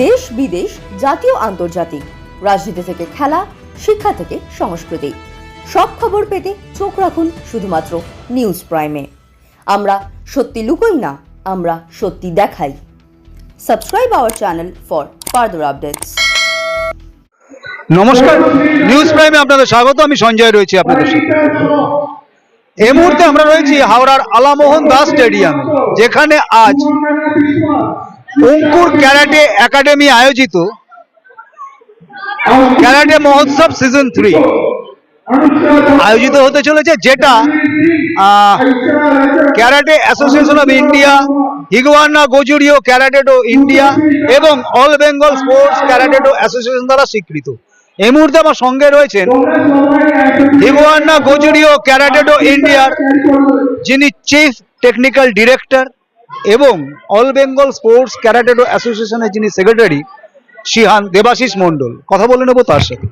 দেশ বিদেশ, জাতীয়, আন্তর্জাতিক। রাজনীতি থেকে খেলা, শিক্ষা থেকে সংস্কৃতি। সব খবর পেতে চোখ রাখুন শুধুমাত্র নিউজ প্রাইমে। আমরা সত্যি লুকোই না, আমরা সত্যি দেখাই। Subscribe our channel for further updates. নমস্কার, নিউজ প্রাইমে আপনাদের স্বাগত, আমি সঞ্জয় রয়েছি আপনাদের সাথে। এই মুহূর্তে আমরা রয়েছি হাওড়ার আলামোহন দাস স্টেডিয়ামে, যেখানে আজ অঙ্কুর ক্যারাটে একাডেমি আয়োজিত। ক্যারাটে মহোৎসব সিজন থ্রি আয়োজিত হতে চলেছে যেটা karate association of India, Higaonna Gojuryu karatedo India এবং all Bengal sports karatedo association দ্বারা স্বীকৃত। এই মুহূর্তে আমার সঙ্গে রয়েছেন হিগুয়ানা গোজুরিও ক্যারাটেডো ইন্ডিয়ার যিনি চিফ টেকনিক্যাল ডিরেক্টর এবং অল বেঙ্গল স্পোর্টস ক্যারাটেডো অ্যাসোসিয়েশনের যিনি সেক্রেটারি শিহান দেবাশিস মণ্ডল। কথা বলে নেব তার সাথে।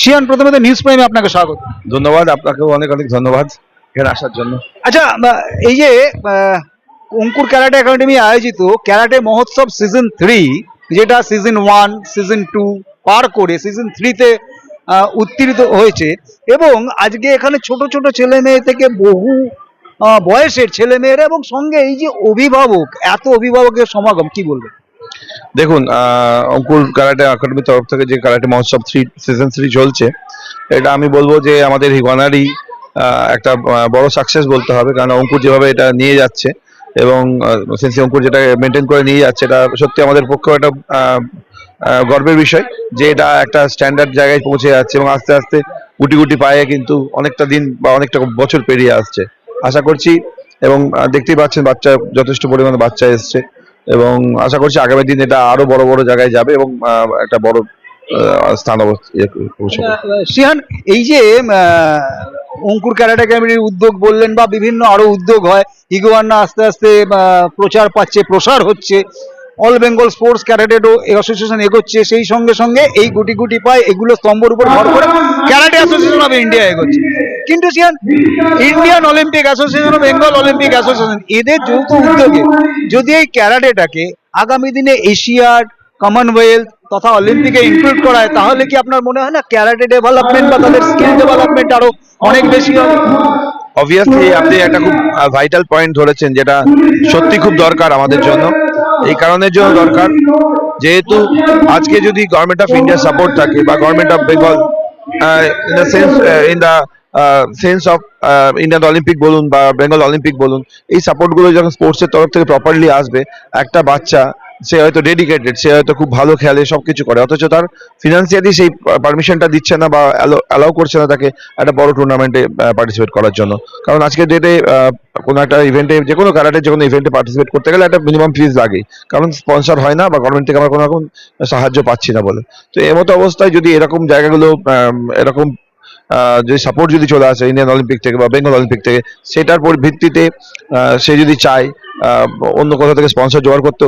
শিহান প্রথমে নিউজ প্রাইমে আপনাকে স্বাগত। ধন্যবাদ আপনাকেও অনেক অনেক ধন্যবাদ এখানে আসার জন্য। আচ্ছা এই যে অঙ্কুর ক্যারাটে একাডেমি আয়োজিত ক্যারাটে মহোৎসব সিজন থ্রি যেটা সিজন ওয়ান সিজন টু পার করে সিজন থ্রিতে উত্তীর্ণ হয়েছে এবং আজকে এখানে ছোট ছোট ছেলে মেয়ে থেকে বহু বয়সের ছেলে মেয়েরা এবং সঙ্গে এই যে অভিভাবক, এত অভিভাবকের সমাগম, কি বলবেন? দেখুন অঙ্কুর কারাটে একাডেমির তরফ থেকে যে কারাটে মহোৎসব থ্রি সিজন থ্রি চলছে, এটা আমি বলব যে আমাদের হিগনারই একটা বড় সাকসেস বলতে হবে। কারণ অঙ্কুর যেভাবে এটা নিয়ে যাচ্ছে এবং সেন্সি অঙ্কুর যেটা মেনটেন করে নিয়ে যাচ্ছে, এটা সত্যি আমাদের পক্ষেও একটা গর্বের বিষয় যে এটা একটা স্ট্যান্ডার্ড জায়গায় পৌঁছে যাচ্ছে এবং আস্তে আস্তে গুটি গুটি পায়ে কিন্তু অনেকটা দিন বা অনেকটা বছর পেরিয়ে আসছে। আশা করছি এবং দেখতেই পাচ্ছেন বাচ্চা যথেষ্ট পরিমাণে বাচ্চা এসছে এবং আশা করছি আগামী দিন এটা আরও বড় বড় জায়গায় যাবে এবং একটা বড় স্থান ইয়ে শিহান এই যে অঙ্কুর ক্যারাটে একাডেমির উদ্যোগ বললেন বা বিভিন্ন আরও উদ্যোগ হয়, ইগোয়ান্না আস্তে আস্তে প্রচার পাচ্ছে, প্রসার হচ্ছে, all Bengal sports karatedo association এগোচ্ছে, সেই সঙ্গে সঙ্গে এই গুটি গুটি পায়, এগুলো স্তম্ভর উপর ভর করে ক্যারাটে অ্যাসোসিয়েশন অফ ইন্ডিয়া এগোচ্ছে। কিন্তু Indian Olympic association Bengal Olympic association এদের যৌথ উদ্যোগে যদি এই ক্যারাটেটাকে আগামী দিনে এশিয়াড কমনওয়েলথ তথা অলিম্পিকে ইনক্লুড করা হয় তাহলে কি আপনার মনে হয় না ক্যারাটে ডেভেলপমেন্ট বা তাদের স্কিল ডেভেলপমেন্ট আরও অনেক বেশি হবে? অবভিয়াসলি আপনি একটা খুব ভাইটাল পয়েন্ট ধরেছেন যেটা সত্যি খুব দরকার আমাদের জন্য। এই কারণের জন্য দরকার, যেহেতু আজকে যদি গভর্নমেন্ট অফ ইন্ডিয়া সাপোর্ট থাকে বা government of Bengal in the sense in the sense of Indian Olympic বলুন বা বেঙ্গল অলিম্পিক বলুন, এই সাপোর্টগুলো যখন স্পোর্টস এর তরফ থেকে প্রপারলি আসবে, একটা বাচ্চা, সে হয়তো ডেডিকেটেড সে হয়তো খুব ভালো খেলে, সবকিছু করে, অথচ তার ফিনান্সিয়ালি সেই পারমিশনটা দিচ্ছে না বা অ্যালাউ করছে না তাকে একটা বড় টুর্নামেন্টে পার্টিসিপেট করার জন্য। কারণ আজকের ডেটে কোনো একটা ইভেন্টে যে কোনো ক্যারাটের যে কোনো ইভেন্টে পার্টিসিপেট করতে গেলে একটা মিনিমাম ফিজ লাগে। কারণ স্পন্সর হয় না বা গভর্নমেন্ট থেকে আমরা কোনো রকম সাহায্য পাচ্ছি না বলে। তো এমতো অবস্থায় যদি এরকম জায়গাগুলো এরকম যে সাপোর্ট যদি চলে আসে ইন্ডিয়ান অলিম্পিক থেকে বা বেঙ্গল অলিম্পিক থেকে সেটার পর ভিত্তিতে সে যদি চায় অন্য কোথাও থেকে স্পন্সর জোগাড় করতে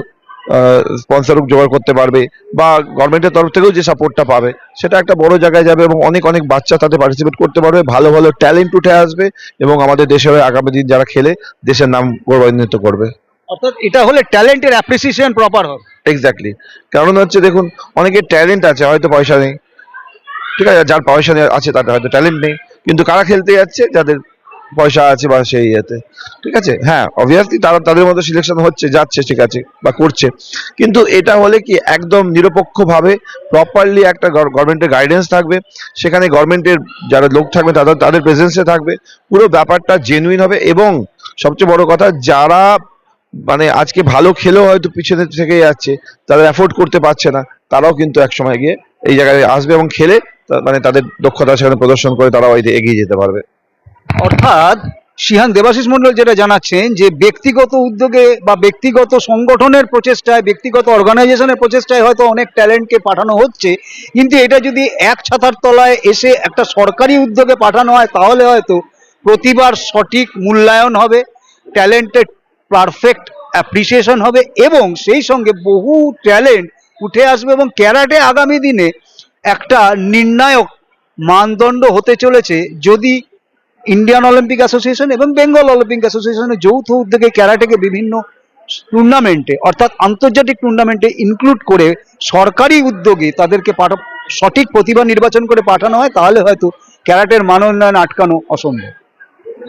স্পন্সর জোগাড় করতে পারবে বা গভর্নমেন্টের তরফ থেকেও যে সাপোর্টটা পাবে সেটা একটা বড় জায়গায় যাবে এবং অনেক অনেক বাচ্চা তাতে পার্টিসিপেট করতে পারবে ভালো ভালো ট্যালেন্ট উঠে আসবে এবং আমাদের দেশে হয়ে আগামী দিন যারা খেলে দেশের নাম গৌরবান্বিত করবে। অর্থাৎ এটা হলে ট্যালেন্টের অ্যাপ্রিসিয়েশন প্রপার হবে। এক্স্যাক্টলি কারণ হচ্ছে দেখুন অনেকের ট্যালেন্ট আছে হয়তো পয়সা নেই ঠিক আছে, যার পয়সা আছে তাদের হয়তো ট্যালেন্ট নেই। কিন্তু কারা খেলতে যাচ্ছে, যাদের পয়সা আছে বা সেই ইয়েতে। ঠিক আছে? হ্যাঁ অবভিয়াসলি তারা, তাদের মধ্যে সিলেকশন হচ্ছে, যাচ্ছে, ঠিক আছে, বা করছে। কিন্তু এটা হলে কি একদম নিরপেক্ষভাবে প্রপারলি একটা গভর্নমেন্টের গাইডেন্স থাকবে। সেখানে গভর্নমেন্টের যারা লোক থাকবে, তাদের তাদের প্রেজেন্সে থাকবে। পুরো ব্যাপারটা জেনুইন হবে এবং সবচেয়ে বড় কথা, যারা মানে আজকে ভালো খেলেও হয়তো পিছনে থেকে যাচ্ছে, তারা অ্যাফোর্ড করতে পারছে না, তারাও কিন্তু এক সময় গিয়ে এই জায়গায় আসবে এবং খেলে মানে তাদের দক্ষতা সেখানে প্রদর্শন করে তারা এই এগিয়ে যেতে পারবে। অর্থাৎ শিহান দেবাশিস মন্ডল যেটা জানাচ্ছেন যে ব্যক্তিগত উদ্যোগে বা ব্যক্তিগত সংগঠনের প্রচেষ্টায়, ব্যক্তিগত অর্গানাইজেশনের প্রচেষ্টায় হয়তো অনেক ট্যালেন্টকে পাঠানো হচ্ছে, কিন্তু এটা যদি এক ছাতার তলায় এসে একটা সরকারি উদ্যোগে পাঠানো হয়, তাহলে হয়তো প্রতিবার সঠিক মূল্যায়ন হবে ট্যালেন্টের পারফেক্ট অ্যাপ্রিসিয়েশন হবে, এবং সেই সঙ্গে বহু ট্যালেন্ট উঠে আসবে এবং ক্যারাটে আগামী দিনে একটা নির্ণায়ক মানদণ্ড হতে চলেছে যদি ইন্ডিয়ান অলিম্পিক অ্যাসোসিয়েশন এবং বেঙ্গল অলিম্পিক অ্যাসোসিয়েশনের যৌথ উদ্যোগে ক্যারাটেকে বিভিন্ন টুর্নামেন্টে অর্থাৎ আন্তর্জাতিক টুর্নামেন্টে ইনক্লুড করে সরকারি উদ্যোগে তাদেরকে পাঠা, সঠিক প্রতিভা নির্বাচন করে পাঠানো হয়, তাহলে হয়তো ক্যারাটের মান উন্নয়ন আটকানো অসম্ভব।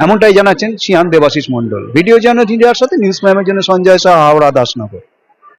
এমনটাই জানাচ্ছেন সিয়ান দেবাশিস মণ্ডল। ভিডিও জার্নাল ইন্ডিয়ার সাথে, নিউজ প্রাইমের জন্য সঞ্জয় শাহ, হাওড়া, দাসনগর।